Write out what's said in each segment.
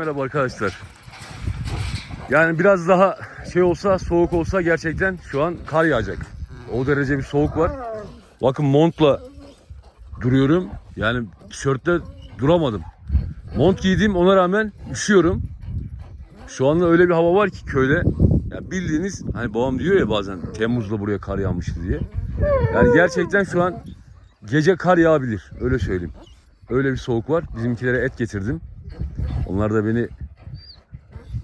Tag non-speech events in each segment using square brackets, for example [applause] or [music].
Merhaba arkadaşlar. Yani biraz daha şey olsa, soğuk olsa gerçekten şu an kar yağacak. O derece bir soğuk var. Bakın montla duruyorum. Yani tişörtte duramadım. Mont giydim ona rağmen üşüyorum. Şu anda öyle bir hava var ki köyde. Ya bildiğiniz hani babam diyor ya bazen Temmuz'da buraya kar yağmıştı diye. Yani gerçekten şu an gece kar yağabilir. Öyle söyleyeyim. Öyle bir soğuk var. Bizimkilere et getirdim. Onlar da beni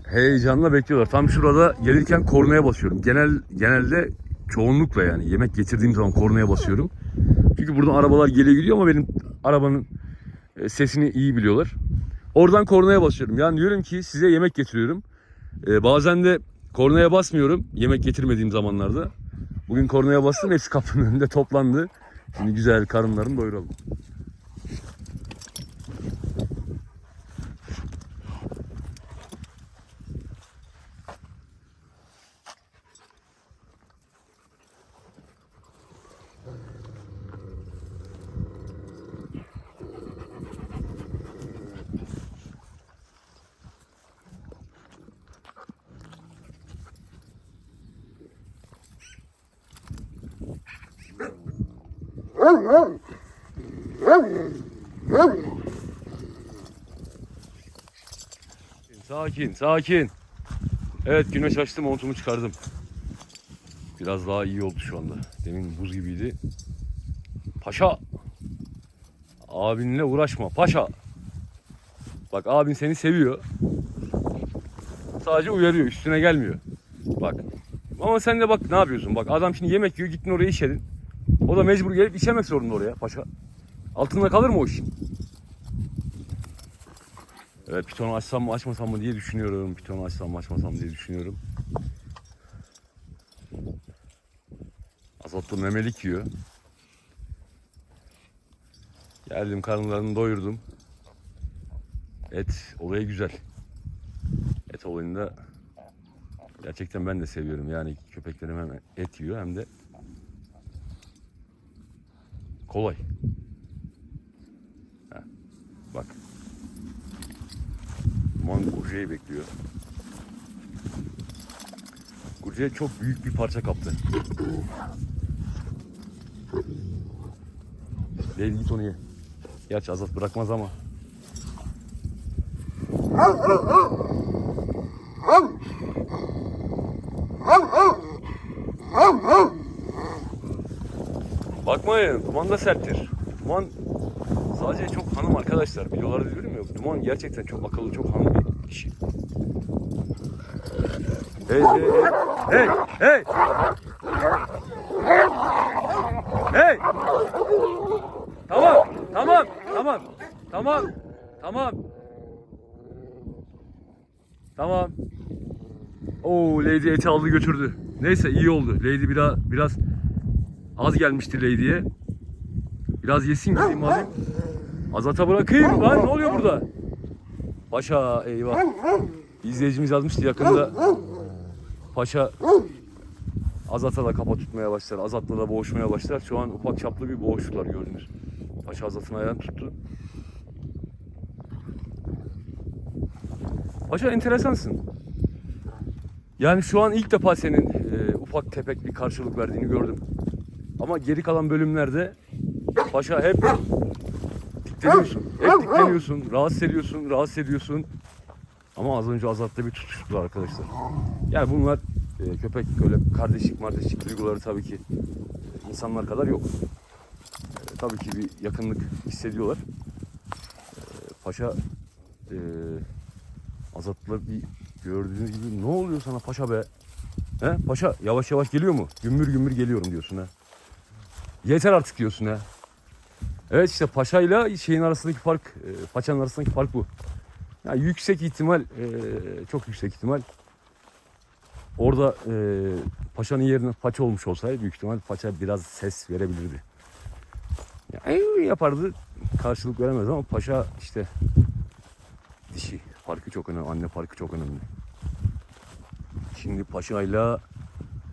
heyecanla bekliyorlar. Tam şurada gelirken kornaya basıyorum. Genel genelde çoğunlukla yani yemek getirdiğim zaman kornaya basıyorum. Çünkü buradan arabalar geliyor gidiyor ama benim arabanın e, sesini iyi biliyorlar. Oradan kornaya basıyorum. Yani diyorum ki size yemek getiriyorum. E, bazen de kornaya basmıyorum yemek getirmediğim zamanlarda. Bugün kornaya bastım hepsi kapının önünde toplandı. Şimdi güzel karınlarını doyuralım. Sakin, sakin. Evet güneş açtı montumu çıkardım. Biraz daha iyi oldu şu anda. Demin buz gibiydi. Paşa. Abinle uğraşma. Paşa. Bak abin seni seviyor. Sadece uyarıyor. Üstüne gelmiyor. Bak. Ama sen de bak ne yapıyorsun? Bak adam şimdi yemek yiyor. Gittin oraya işedin. O da mecbur gelip işemek zorunda oraya paşa. Altında kalır mı o işin? Evet pitonu açsam mı açmasam mı diye düşünüyorum. Pitonu açsam mı açmasam mı diye düşünüyorum. Azatlı memelik yiyor. Geldim karınlarını doyurdum. Et olayı güzel. Et olayında gerçekten ben de seviyorum. Yani köpeklerim hem et yiyor hem de kolay. Ha, bak. Duman Gurce'yi bekliyor. Gurce çok büyük bir parça kaptı. Değil git onu ye. Gerçi Azat bırakmaz ama. Bakmayın, duman da serttir. Duman sadece çok hanım arkadaşlar. Videolarda diyorum ya, duman gerçekten çok akıllı, çok hanım bir kişi. Hey, hey, hey, hey, hey! Hey! Tamam, tamam, tamam, tamam, tamam. Tamam. Oo, Lady eti aldı götürdü. Neyse iyi oldu. Lady biraz biraz az gelmişti Lady'ye. Biraz yesin gideyim alayım. Azata bırakayım. Lan ne oluyor burada? Paşa eyvah. İzleyicimiz yazmıştı yakında. Paşa Azat'a da kafa tutmaya başlar. Azat'la da boğuşmaya başlar. Şu an ufak çaplı bir boğuştular gördünüz. Paşa Azat'ın ayağını tuttu. Paşa enteresansın. Yani şu an ilk defa senin e, ufak tefek bir karşılık verdiğini gördüm. Ama geri kalan bölümlerde Paşa hep dikleniyorsun. Hep dikleniyorsun. Rahatsız ediyorsun, rahatsız ediyorsun. Ama az önce Azat'ta bir tutuştular arkadaşlar. Yani bunlar e, köpek öyle kardeşlik kardeşlik duyguları tabii ki e, insanlar kadar yok. E, tabii ki bir yakınlık hissediyorlar. E, paşa e, Azat'la bir gördüğünüz gibi ne oluyor sana paşa be? He? Paşa yavaş yavaş geliyor mu? Gümbür gümbür geliyorum diyorsun ha. Yeter artık diyorsun ha. Evet işte paşayla şeyin arasındaki fark, e, paçanın arasındaki fark bu. Yani yüksek ihtimal, e, çok yüksek ihtimal orada e, paçanın yerine paça olmuş olsaydı büyük ihtimal paça biraz ses verebilirdi. Yani yapardı, karşılık veremez ama paşa işte dişi farkı çok önemli, anne farkı çok önemli. Şimdi paşayla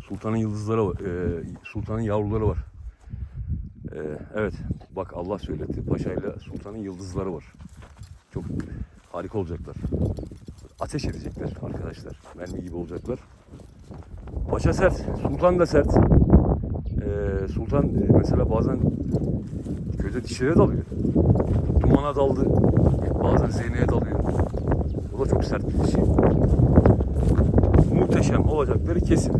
sultanın yıldızları e, sultanın yavruları var. E, evet, bak Allah söyletti. Paşayla sultanın yıldızları var. Çok Harika olacaklar. Ateş edecekler arkadaşlar. Mermi gibi olacaklar. Paşa sert. Sultan da sert. Ee, Sultan e, mesela bazen köyde dişlere dalıyor. Dumana daldı. Bazen zeyneye dalıyor. O da çok sert bir dişi. Muhteşem olacakları kesin.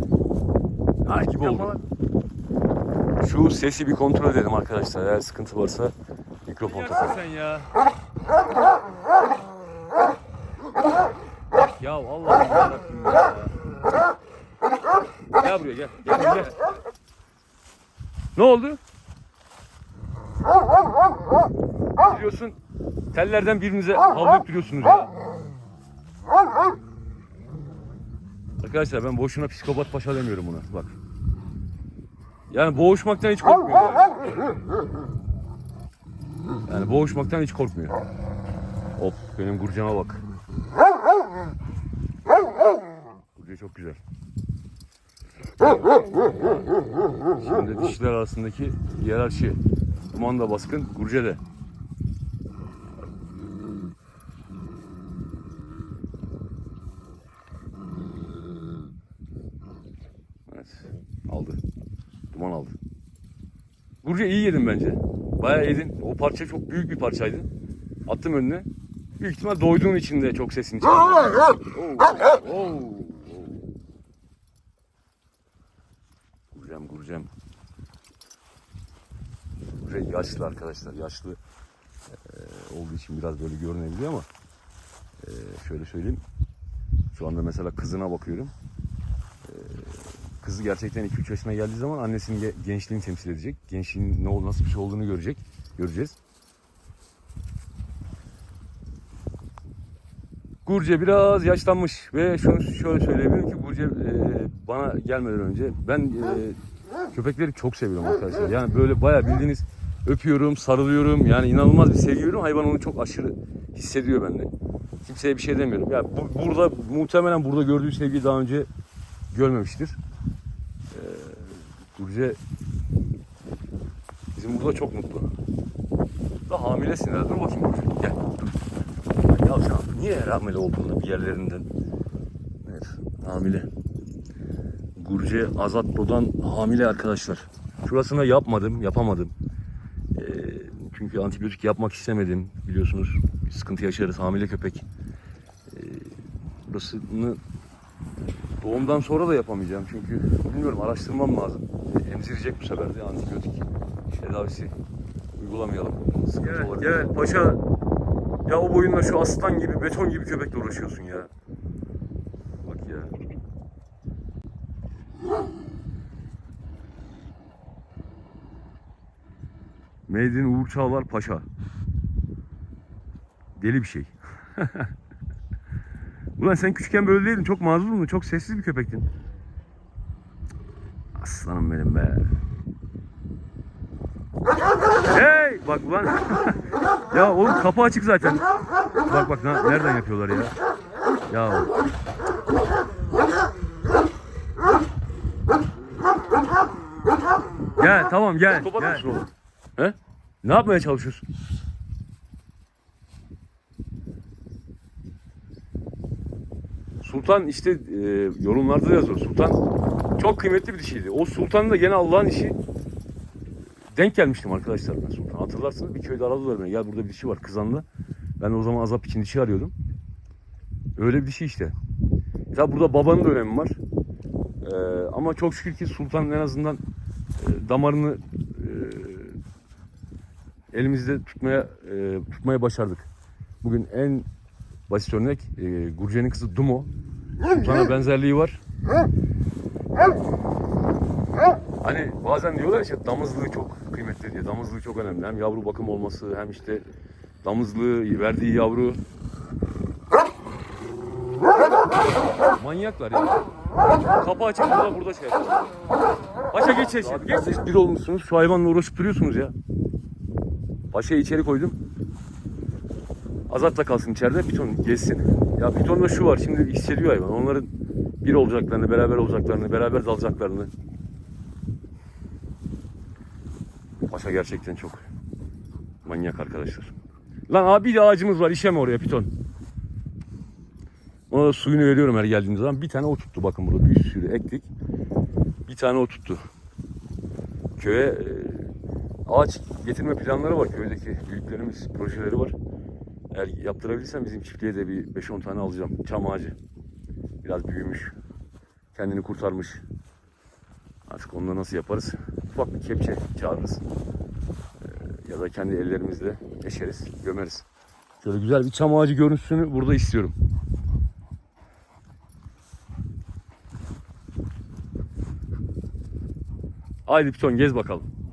Ha gibi oldu. Şu sesi bir kontrol edelim arkadaşlar. Eğer sıkıntı varsa mikrofon takalım. sen ya. Ya Allah'ım yarabbim ya. Gel buraya gel. Gel gel. Ne oldu? Biliyorsun tellerden birbirinize havlayıp duruyorsunuz ya. Arkadaşlar ben boşuna psikopat paşa demiyorum buna. Bak. Yani boğuşmaktan hiç korkmuyor. Yani, boğuşmaktan hiç korkmuyor. Hop benim Gurcan'a bak. Gurcan çok güzel. Şimdi dişler arasındaki hiyerarşi. Duman da baskın, Gurce de. Evet, aldı. Duman aldı. Gurce iyi yedin bence. Bayağı yedin. O parça çok büyük bir parçaydı. Attım önüne. Büyük ihtimal doyduğun için de çok sesini oo. Gurcem, Gurcem. Gurce yaşlı arkadaşlar. Yaşlı olduğu için biraz böyle görünebiliyor ama şöyle söyleyeyim. Şu anda mesela kızına bakıyorum. Kızı gerçekten 2-3 yaşına geldiği zaman annesinin ge- gençliğini temsil edecek. Gençliğin ne ol- nasıl bir şey olduğunu görecek. Göreceğiz. Gurce biraz yaşlanmış ve şunu şöyle söyleyebilirim ki Gurce e, bana gelmeden önce ben e, köpekleri çok seviyorum arkadaşlar. Yani böyle bayağı bildiğiniz öpüyorum, sarılıyorum. Yani inanılmaz bir sevgi veriyorum. Hayvan onu çok aşırı hissediyor bende. Kimseye bir şey demiyorum. Ya bu, burada muhtemelen burada gördüğü sevgiyi daha önce görmemiştir. E, Gurce bizim burada çok mutlu. Da hamilesin herhalde. Dur bakayım Gurce. Gel. Dur. Ya sen niye hamile oldun da bir yerlerinden? Evet, hamile. Gurce Azatlo'dan hamile arkadaşlar. Şurasına yapmadım, yapamadım. Ee, çünkü antibiyotik yapmak istemedim. Biliyorsunuz bir sıkıntı yaşarız hamile köpek. Ee, burasını doğumdan sonra da yapamayacağım. Çünkü bilmiyorum araştırmam lazım. Emzirecek bu sefer de antibiyotik tedavisi uygulamayalım. Sıkıntı olabilir. Gel paşa ya o boyunla şu aslan gibi, beton gibi köpekle uğraşıyorsun ya. Bak ya. Meydin Uğur Çağlar Paşa. Deli bir şey. [laughs] Ulan sen küçükken böyle değildin. Çok mazlumdun. Çok sessiz bir köpektin. Aslanım benim be. Hey! Bak ulan. [laughs] ya oğlum kapı açık zaten. Bak bak nereden yapıyorlar ya. Ya. Gel tamam gel. gel. He? Ne yapmaya çalışıyorsun? Sultan işte e, yorumlarda da yazıyor. Sultan çok kıymetli bir dişiydi. O Sultan da gene Allah'ın işi. Denk gelmiştim arkadaşlar ben Sultan. Hatırlarsınız bir köyde aradılar beni. Gel burada bir dişi var Kızan'da. Ben o zaman azap için dişi arıyordum. Öyle bir dişi işte. Tabi burada babanın da önemi var. Ee, ama çok şükür ki Sultan en azından e, damarını e, elimizde tutmaya e, tutmaya başardık. Bugün en basit örnek e, Gurce'nin kızı Dumo. Sultan'a benzerliği var. Hani bazen diyorlar işte damızlığı çok kıymetli diye. Damızlığı çok önemli. Hem yavru bakım olması hem işte damızlığı, verdiği yavru. Manyaklar ya. Kapı açık burada burada şey yapıyorlar. Paşa geç geç. Geç bir olmuşsunuz. Şu hayvanla uğraşıp duruyorsunuz ya. Paşa'yı içeri koydum. Azat da kalsın içeride. Piton gezsin. Ya Piton'da şu var. Şimdi hissediyor hayvan. Onların bir olacaklarını, beraber olacaklarını, beraber dalacaklarını. Paşa gerçekten çok manyak arkadaşlar. Lan abi de ağacımız var. İşeme oraya Piton. Ona da suyunu veriyorum her geldiğimiz zaman. Bir tane o bakın burada bir sürü ektik. Bir tane o. Köye e, ağaç getirme planları var. Köydeki büyüklerimiz projeleri var. Eğer yaptırabilirsem bizim çiftliğe de bir 5-10 tane alacağım. Çam ağacı. Biraz büyümüş. Kendini kurtarmış. Artık onu da nasıl yaparız? Ufak bir kepçe çağırırız. Ee, ya da kendi ellerimizle eşeriz, gömeriz. Şöyle güzel bir çam ağacı görüntüsünü burada istiyorum. Haydi Piton gez bakalım.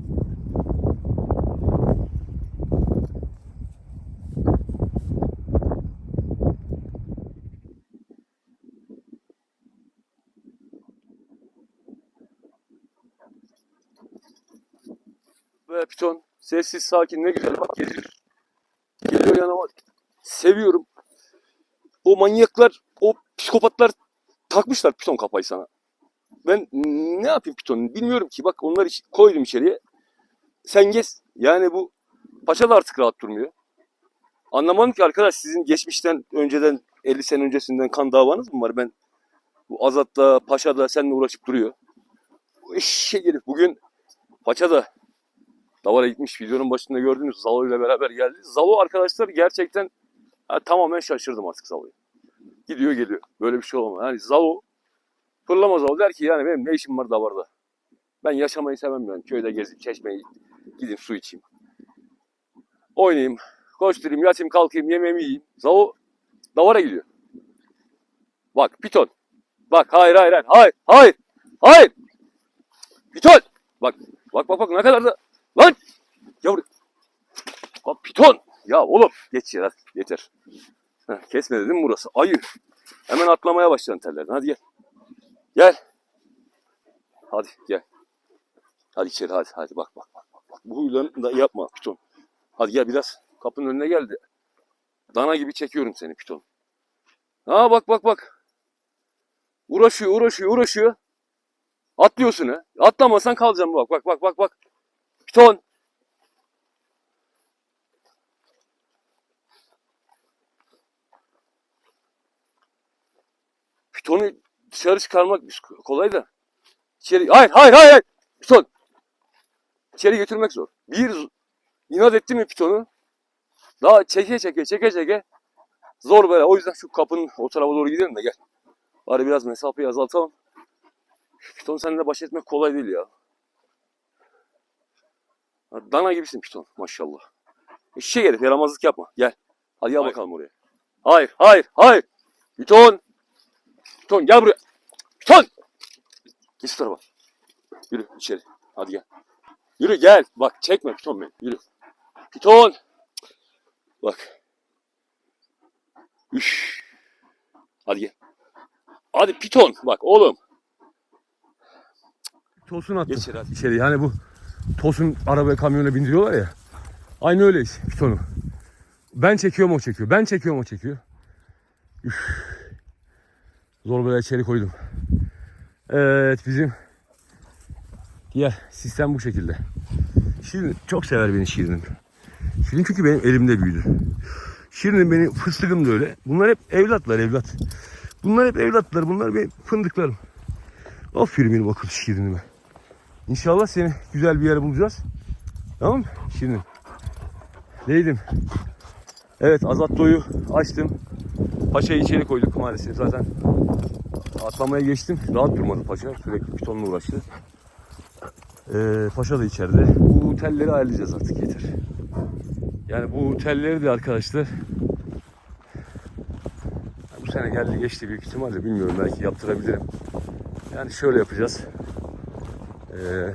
Piton sessiz sakin ne güzel bak geziyor. Geliyor yanıma. Seviyorum. O manyaklar, o psikopatlar takmışlar Piton kafayı sana. Ben ne yapayım Piton bilmiyorum ki. Bak onları koydum içeriye. Sen gez. Yani bu paşa da artık rahat durmuyor. Anlamadım ki arkadaş sizin geçmişten önceden 50 sene öncesinden kan davanız mı var? Ben bu Azat'ta, Paşa'da seninle uğraşıp duruyor. Eşek herif bugün Paşa'da Davara gitmiş videonun başında gördünüz Zalo ile beraber geldi. Zalo arkadaşlar gerçekten ha, tamamen şaşırdım artık Zalo'ya. Gidiyor geliyor. Böyle bir şey olamaz. Yani Zalo fırlama Zalo der ki yani benim ne işim var Davar'da. Ben yaşamayı sevmem yani. Köyde gezip çeşmeyi gideyim su içeyim. Oynayayım, koşturayım, yatayım, kalkayım, yemeğimi yiyeyim. Zalo Davar'a gidiyor. Bak Piton. Bak hayır hayır hayır. Hayır hayır. Hayır. Piton. Bak bak bak bak ne kadar da Lan! Yavru. Bak piton. Ya oğlum geç ya yeter. Heh, kesme dedim burası. Ayı. Hemen atlamaya başladın tellerden. Hadi gel. Gel. Hadi gel. Hadi içeri hadi hadi bak bak. bak. bak. Bu huylarını da yapma piton. Hadi gel biraz kapının önüne geldi. Dana gibi çekiyorum seni piton. Ha bak bak bak. Uğraşıyor uğraşıyor uğraşıyor. Atlıyorsun ha. Atlamasan kalacağım bak bak bak bak bak. Piton. Pitonu dışarı çıkarmak kolay da. İçeri, hayır hayır hayır. hayır. Piton. İçeri götürmek zor. Bir inat etti mi pitonu? Daha çeke çeke çeke çeke zor böyle. O yüzden şu kapının o tarafa doğru gidelim de gel. Bari biraz mesafeyi azaltalım. Piton seninle baş etmek kolay değil ya. Dana gibisin piton maşallah. Eşek herif yaramazlık yapma. Gel. Hadi gel Hayır. bakalım oraya. Hayır hayır hayır. Piton. Piton gel buraya. Piton. Git şu tarafa. Yürü içeri. Hadi gel. Yürü gel. Bak çekme piton beni. Yürü. Piton. Bak. Üş. Hadi gel. Hadi piton. Bak oğlum. Tosun attım. Geç içeri hadi. İçeri yani bu Tosun arabaya kamyona bindiriyorlar ya. Aynı öyle iş pitonu. Ben çekiyorum o çekiyor. Ben çekiyorum o çekiyor. Üf. Zor böyle içeri koydum. Evet bizim diğer sistem bu şekilde. Şirin çok sever beni Şirin'im. Şirin çünkü benim elimde büyüdü. Şirin'im benim fıstığım da öyle. Bunlar hep evlatlar evlat. Bunlar hep evlatlar. Bunlar benim fındıklarım. Aferin benim akıllı Şirin'ime. İnşallah seni güzel bir yere bulacağız. Tamam mı? Şimdi. Neydim? Evet Azatto'yu açtım. Paşa'yı içeri koyduk maalesef zaten. Atlamaya geçtim. Rahat durmadı Paşa. Sürekli pitonla uğraştı. Ee, paşa da içeride. Bu telleri ayarlayacağız artık yeter. Yani bu telleri de arkadaşlar bu sene geldi geçti büyük ihtimalle bilmiyorum belki yaptırabilirim. Yani şöyle yapacağız. Ee,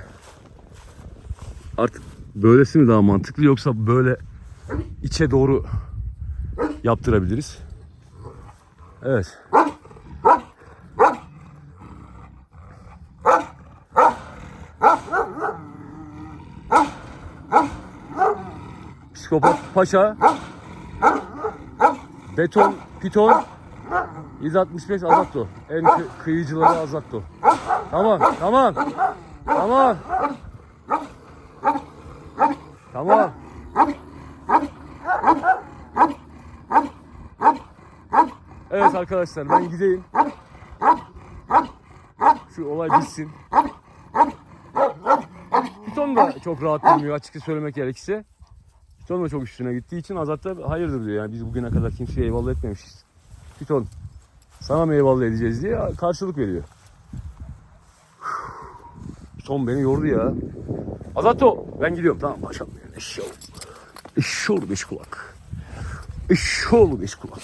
artık böylesi mi daha mantıklı yoksa böyle içe doğru yaptırabiliriz. Evet. Psikopat paşa beton piton 165 azatto. En kı- kıyıcıları azatto. Tamam, tamam. Tamam. Tamam. Evet arkadaşlar ben gideyim. Şu olay bitsin. Piton da çok rahat durmuyor açıkça söylemek gerekirse. Piton da çok üstüne gittiği için Azat da hayırdır diyor. Yani biz bugüne kadar kimseye eyvallah etmemişiz. Piton sana mı eyvallah edeceğiz diye karşılık veriyor. Piton beni yordu ya. Azato ben gidiyorum tamam paşam. Eşşoğlu. Eşşoğlu beş kulak. Eşşoğlu beş kulak.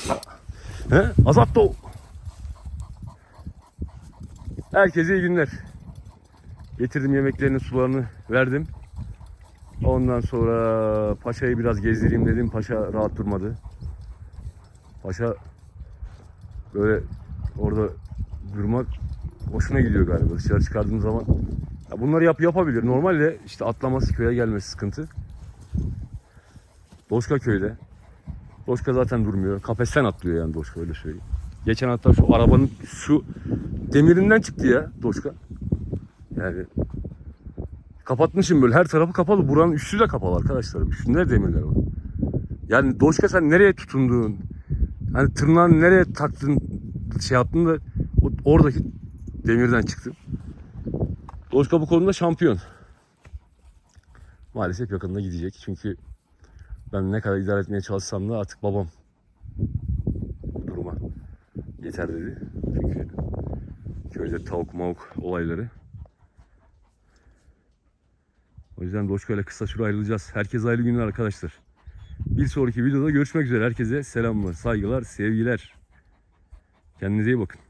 He? Azato. Herkese iyi günler. Getirdim yemeklerini, sularını verdim. Ondan sonra paşayı biraz gezdireyim dedim. Paşa rahat durmadı. Paşa böyle orada durmak hoşuna gidiyor galiba. Dışarı çıkardığım zaman ya bunları yap yapabilir. Normalde işte atlaması köye gelmesi sıkıntı. Doşka köyde. Doşka zaten durmuyor. Kafesten atlıyor yani Doşka öyle söyleyeyim. Geçen hatta şu arabanın şu demirinden çıktı ya Doşka. Yani kapatmışım böyle her tarafı kapalı. Buranın üstü de kapalı arkadaşlar. Üstünde demirler var. Yani Doşka sen nereye tutundun? Hani tırnağını nereye taktın? Şey yaptın da oradaki demirden çıktı. Doşka bu konuda şampiyon. Maalesef yakında gidecek. Çünkü ben ne kadar idare etmeye çalışsam da artık babam duruma yeter dedi. Çünkü köyde tavuk mavuk olayları. O yüzden Doşka ile kısa süre ayrılacağız. Herkese hayırlı günler arkadaşlar. Bir sonraki videoda görüşmek üzere. Herkese selamlar, saygılar, sevgiler. Kendinize iyi bakın.